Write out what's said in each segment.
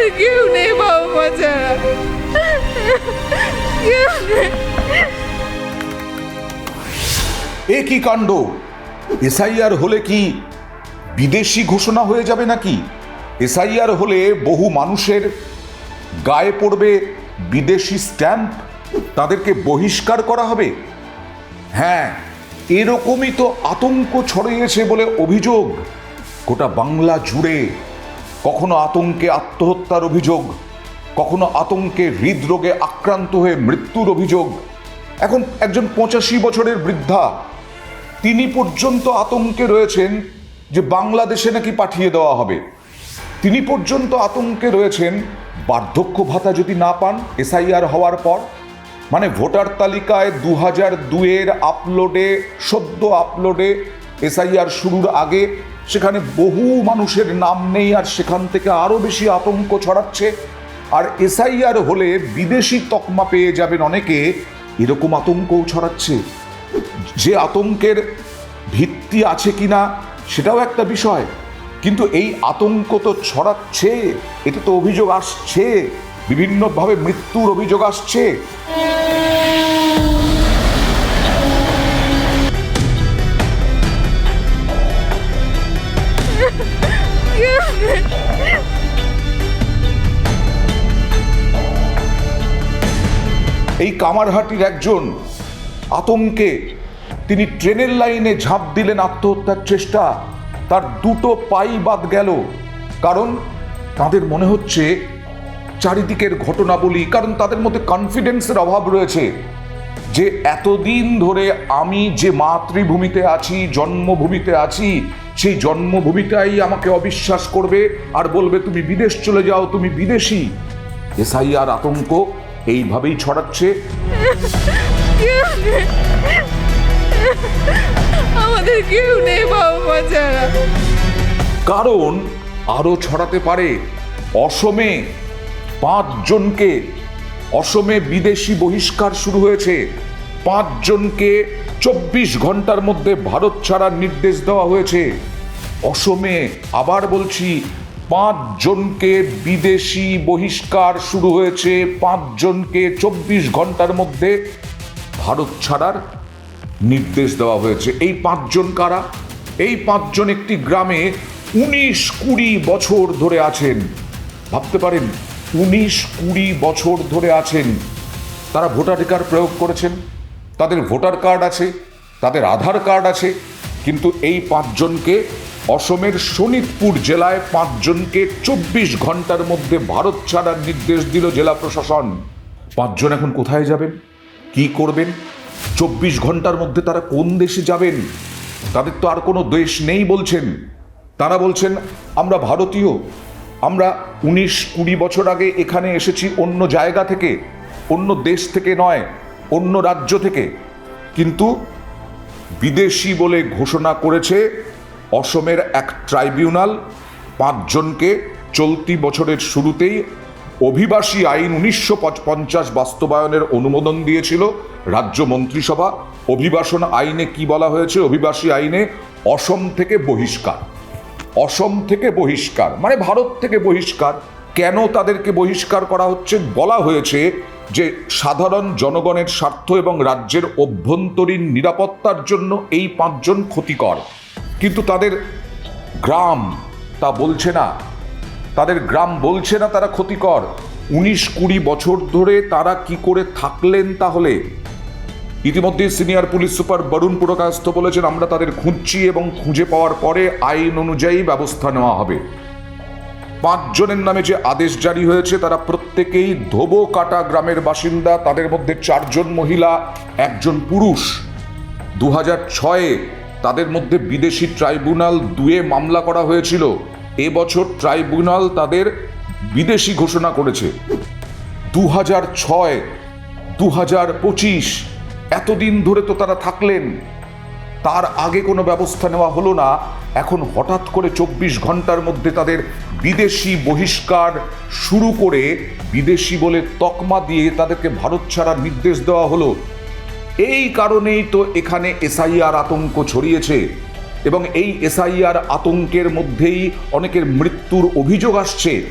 আমাদের কাণ্ড? এসআইআর হলে কি বিদেশি ঘোষণা হয়ে যাবে নাকি? এসআইআর হলে বহু মানুষের গায়ে পড়বে বিদেশি স্ট্যাম্প? তাদেরকে বহিষ্কার করা হবে? হ্যাঁ এরকমই তো আতঙ্ক ছড়িয়েছে বলে অভিযোগ। গোটা বাংলা জুড়ে কখনো আতঙ্কে আত্মহত্যার অভিযোগ, কখনো আতঙ্কে হৃদরোগে আক্রান্ত হয়ে মৃত্যুর অভিযোগ। এখন একজন পঁচাশি বছরের বৃদ্ধা, তিনি পর্যন্ত আতঙ্কে রয়েছেন যে বাংলাদেশে নাকি পাঠিয়ে দেওয়া হবে। তিনি পর্যন্ত আতঙ্কে রয়েছেন, বার্ধক্য ভাতা যদি না পান, এসআইআর হওয়ার পর মানে ভোটার তালিকায় দু হাজার দুয়ের আপলোডে সদ্য আপলোডে এসআইআর শুরুর আগে সেখানে বহু মানুষের নাম নেই আর সেখান থেকে আরও বেশি আতঙ্ক ছড়াচ্ছে। আর এসআইআর হলে বিদেশি তকমা পেয়ে যাবেন অনেকে, এরকম আতঙ্কও ছড়াচ্ছে। যে আতঙ্কের ভিত্তি আছে কিনা সেটাও একটা বিষয়। কিন্তু এই আতঙ্ক তো ছড়াচ্ছে এটা তো অভিযোগ আসছে, বিভিন্নভাবে মৃত্যুর অভিযোগ আসছে। এই কামারহাটির একজন আতঙ্কে তিনি ট্রেনের লাইনে ঝাঁপ দিলেন আত্মহত্যার চেষ্টা। তার দুটো পাই বাদ গেল। কারণ তাদের মনে হচ্ছে চারিদিকের ঘটনাবলী, কারণ তাদের মধ্যে কনফিডেন্সের অভাব রয়েছে যে এতদিন ধরে আমি যে মাতৃভূমিতে আছি, জন্মভূমিতে আছি, সেই জন্মভূমিটাই আমাকে অবিশ্বাস করবে আর বলবে, তুমি বিদেশ চলে যাও, তুমি বিদেশি। এসআইআর আতঙ্ক এইভাবেই ছড়াচ্ছে। আমাদের কেউ নেই বাবা মা ছাড়া কারণ আরও ছড়াতে পারে অসমে পাঁচজনকে। অসমে বিদেশি বহিষ্কার শুরু হয়েছে। পাঁচজনকে চব্বিশ ঘণ্টার মধ্যে ভারত ছাড়ার নির্দেশ দেওয়া হয়েছে। অসমে আবার বলছি পাঁচজনকে বিদেশি বহিষ্কার শুরু হয়েছে। পাঁচজনকে চব্বিশ ঘণ্টার মধ্যে ভারত ছাড়ার নির্দেশ দেওয়া হয়েছে। এই পাঁচজন কারা? এই পাঁচজন একটি গ্রামে উনিশ কুড়ি বছর ধরে আছেন। ভাবতে পারেন, উনিশ কুড়ি বছর ধরে আছেন। তারা ভোটাধিকার প্রয়োগ করেছেন। তাদের ভোটার কার্ড আছে, তাদের আধার কার্ড আছে, কিন্তু এই পাঁচজনকে অসমের শোনিতপুর জেলায় পাঁচজনকে চব্বিশ ঘণ্টার মধ্যে ভারত ছাড়ার নির্দেশ দিল জেলা প্রশাসন। পাঁচজন এখন কোথায় যাবেন? কি করবেন? চব্বিশ ঘণ্টার মধ্যে তারা কোন দেশে যাবেন? তাদের তো আর কোনো দেশ নেই বলছেন। তারা বলছেন, আমরা ভারতীয়। আমরা উনিশ কুড়ি বছর আগে এখানে এসেছি অন্য জায়গা থেকে, অন্য দেশ থেকে নয়, অন্য রাজ্য থেকে। কিন্তু বিদেশি বলে ঘোষণা করেছে অসমের এক ট্রাইব্যুনাল পাঁচজনকে চলতি বছরের শুরুতেই অভিবাসী আইন উনিশশো পঞ্চাশ বাস্তবায়নের অনুমোদন দিয়েছিল রাজ্য মন্ত্রিসভা। অভিবাসন আইনে কি বলা হয়েছে? অভিবাসী আইনে অসম থেকে বহিষ্কার। অসম থেকে বহিষ্কার। মানে ভারত থেকে বহিষ্কার। কেন তাদেরকে বহিষ্কার করা হচ্ছে? বলা হয়েছে যে সাধারণ জনগণের স্বার্থ এবং রাজ্যের অভ্যন্তরীণ নিরাপত্তার জন্য এই পাঁচজন ক্ষতিকর। কিন্তু তাদের গ্রাম তা বলছে না। তাদের গ্রাম বলছে না তারা ক্ষতিকর। উনিশ কুড়ি বছর ধরে তারা কি করে থাকলেন তাহলে? ইতিমধ্যে senior police super Barun Purkait বলেছেন, আমরা তাদের খুঁজছি এবং খুঁজে পাওয়ার পরে আইন অনুযায়ী ব্যবস্থা নেওয়া হবে। পাঁচজনের নামে যে আদেশ জারি হয়েছে, তারা প্রত্যেকেই ধোবো কাটা গ্রামের বাসিন্দা। তাদের মধ্যে চারজন মহিলা, একজন পুরুষ। দু হাজার ছয়ে তাদের মধ্যে বিদেশি ট্রাইব্যুনাল দুয়ে মামলা করা হয়েছিল। এবছর ট্রাইব্যুনাল তাদের বিদেশি ঘোষণা করেছে। দু হাজার ছয় দু হাজার পঁচিশ, এতদিন ধরে তো তারা থাকলেন। তার আগে কোনো ব্যবস্থা নেওয়া হলো না। এখন হঠাৎ করে চব্বিশ ঘণ্টার মধ্যে তাদের বিদেশি বহিষ্কার শুরু করে বিদেশি বলে তকমা দিয়ে তাদেরকে ভারত ছাড়ার নির্দেশ দেওয়া হলো। এই কারণেই তো এখানে এসআইআর আতঙ্ক ছড়িয়েছে। এবং এই এসআইআর আতঙ্কের মধ্যেই অনেকের মৃত্যুর অভিযোগ আসছে।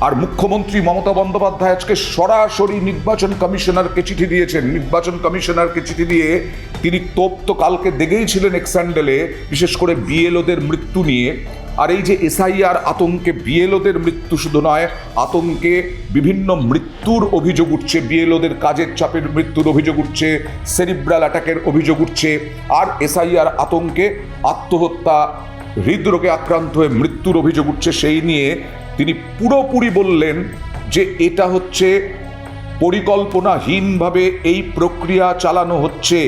আর মুখ্যমন্ত্রী মমতা বন্দ্যোপাধ্যায় আজকে সরাসরি নির্বাচন কমিশনারকে চিঠি দিয়েছেন। নির্বাচন কমিশনারকে চিঠি দিয়ে তিনি তোপ তো কালকে দেখেই ছিলেন এক্স্যান্ডেলে বিশেষ করে বিএলওদের মৃত্যু নিয়ে। আর এই যে এসআইআর আতঙ্কে বিএলওদের মৃত্যু শুধু নয়, আতঙ্কে বিভিন্ন মৃত্যুর অভিযোগ উঠছে, বিএলওদের কাজের চাপের মৃত্যুর অভিযোগ উঠছে, সেরিব্রাল অ্যাটাকের অভিযোগ উঠছে, আর এসআইআর আতঙ্কে আত্মহত্যা, হৃদরোগে আক্রান্ত হয়ে মৃত্যুর অভিযোগ উঠছে, সেই নিয়ে তিনি পুরোপুরি বললেন যে এটা হচ্ছে পরিকল্পনাহীনভাবে এই প্রক্রিয়া চালানো হচ্ছে।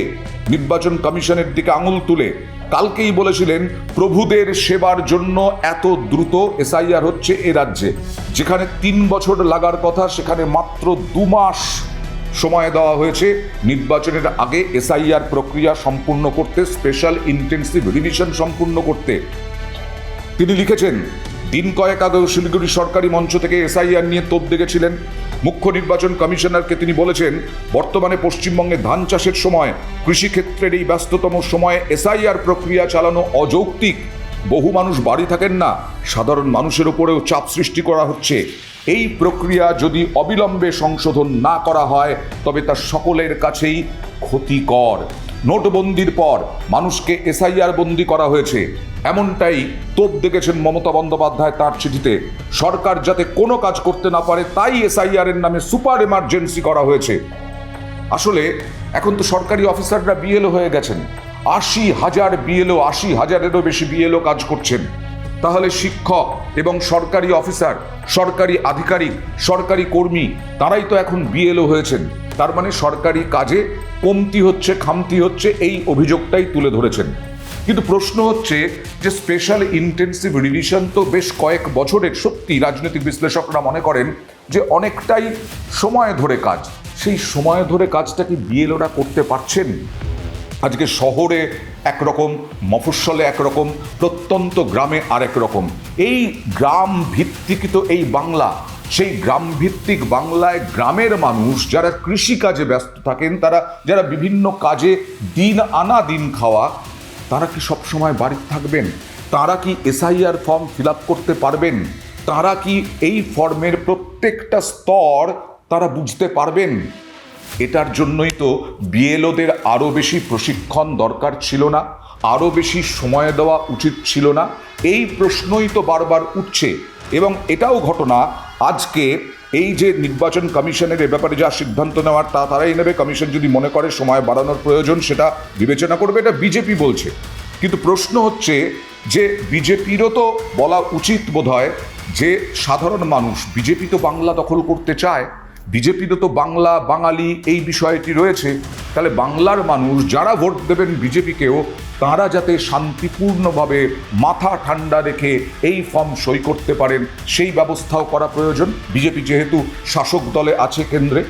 নির্বাচন কমিশনের দিকে আঙুল তুলে কালকেই বলেছিলেন, প্রভুদের সেবার জন্য এত দ্রুত এসআইআর হচ্ছে এ রাজ্যে। যেখানে তিন বছর লাগার কথা, সেখানে মাত্র দু মাস সময় দেওয়া হয়েছে। নির্বাচনের আগে এসআইআর প্রক্রিয়া সম্পূর্ণ করতে, স্পেশাল ইন্টেন্সিভ রিভিশন সম্পূর্ণ করতে। তিনি লিখেছেন দিন কয়েক আগে শিলিগুড়ি সরকারি মঞ্চ থেকে এসআইআর নিয়ে তোপ দেখেছিলেন মুখ্য নির্বাচন কমিশনারকে তিনি বলেছেন, বর্তমানে পশ্চিমবঙ্গে ধান চাষের সময় কৃষিক্ষেত্রের এই ব্যস্ততম সময়ে এসআইআর প্রক্রিয়া চালানো অযৌক্তিক। বহু মানুষ বাড়ি থাকেন না, সাধারণ মানুষের উপরেও চাপ সৃষ্টি করা হচ্ছে। এই প্রক্রিয়া যদি অবিলম্বে সংশোধন না করা হয়, তবে তা সকলের কাছেই ক্ষতিকর। নোটবন্দির পর মানুষকে এসআইআর বন্দি করা হয়েছে। এমনটাই তোপ দেখেছেন মমতা বন্দ্যোপাধ্যায় তার চিঠিতে। সরকার যাতে কোনো কাজ করতে না পারে, তাই এসআইআর এর নামে সুপার এমার্জেন্সি করা হয়েছে। আসলে এখন তো সরকারি অফিসাররা বিএলও হয়ে গেছেন। আশি হাজার বিএলও, আশি হাজারেরও বেশি বিএলও কাজ করছেন। তাহলে শিক্ষক এবং সরকারি অফিসার, সরকারি আধিকারিক, সরকারি কর্মী, তারাই তো এখন বিএলও হয়েছেন। তার মানে সরকারি কাজে কমতি হচ্ছে, খামতি হচ্ছে, এই অভিযোগটাই তুলে ধরেছেন। কিন্তু প্রশ্ন হচ্ছে যে স্পেশাল ইন্টেন্সিভ রিভিশন তো বেশ কয়েক বছরের, সত্যি রাজনৈতিক বিশ্লেষকরা মনে করেন যে অনেকটাই সময় ধরে কাজ। সেই সময় ধরে কাজটা কি বিএলওরা করতে পারছেন? আজকে শহরে একরকম, মফস্বলে একরকম, প্রত্যন্ত গ্রামে আরেক রকম। এই গ্রাম ভিত্তিক তো এই বাংলা সেই গ্রাম ভিত্তিক বাংলায় গ্রামের মানুষ যারা কৃষিকাজে ব্যস্ত থাকেন, তারা যারা বিভিন্ন কাজে দিন আনা দিন খাওয়া, তারা কি সবসময় বাড়িতে থাকবেন? তারা কি এসআইআর ফর্ম ফিল করতে পারবেন? তারা কি এই ফর্মের প্রত্যেকটা স্তর তারা বুঝতে পারবেন? এটার জন্যই তো বিএলওদের আরও বেশি প্রশিক্ষণ দরকার ছিল না, আরও বেশি সময় দেওয়া উচিত ছিল না। এই প্রশ্নই তো বারবার উঠছে। এবং এটাও ঘটনা আজকে এই যে নির্বাচন কমিশনের এ ব্যাপারে যা সিদ্ধান্ত নেওয়ার তা তারাই নেবে। কমিশন যদি মনে করে সময় বাড়ানোর প্রয়োজন, সেটা বিবেচনা করবে, এটা বিজেপি বলছে। কিন্তু প্রশ্ন হচ্ছে যে বিজেপিরও তো বলা উচিত বোধ হয় যে সাধারণ মানুষ, বিজেপি তো বাংলা দখল করতে চায় বিজেপিরও তো বাংলা, বাঙালি এই বিষয়টি রয়েছে। তাহলে বাংলার মানুষ যারা ভোট দেবেন বিজেপিকেও, তারা যাতে শান্তিপূর্ণভাবে মাথা ঠান্ডা রেখে এই ফর্ম সই করতে পারেন, সেই ব্যবস্থাও করা প্রয়োজন। বিজেপি যেহেতু শাসক দলে আছে কেন্দ্রে।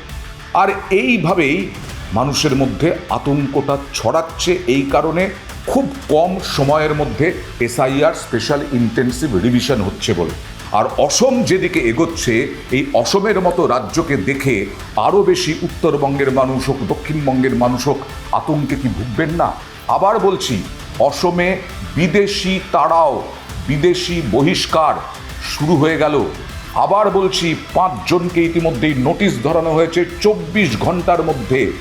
আর এইভাবেই মানুষের মধ্যে আতঙ্কটা ছড়াচ্ছে এই কারণে খুব কম সময়ের মধ্যে এসআইআর, স্পেশাল ইন্টেন্সিভ রিভিশন হচ্ছে বলে। আর অসম যেদিকে এগোচ্ছে, এই অসমের মতো রাজ্যকে দেখে আরও বেশি উত্তরবঙ্গের মানুষ হোক, দক্ষিণবঙ্গের মানুষ হোক আতঙ্কে কি ভুগবেন না? আবার বলছি, অসমে বিদেশি তাড়াও, বিদেশি বহিষ্কার শুরু হয়ে গেল। আবার বলছি, পাঁচজনকে ইতিমধ্যেই নোটিশ ধরানো হয়েছে, চব্বিশ ঘণ্টার মধ্যে।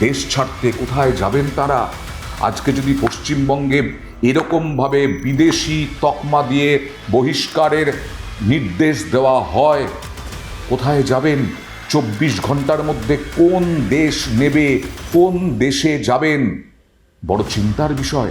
দেশ ছাড়তে কোথায় যাবেন তারা? আজকে যদি পশ্চিমবঙ্গে এরকমভাবে বিদেশি তকমা দিয়ে বহিষ্কারের নির্দেশ দেওয়া হয়। কোথায় যাবেন? চব্বিশ ঘণ্টার মধ্যে কোন দেশ নেবে? কোন দেশে যাবেন? বড় চিন্তার বিষয়।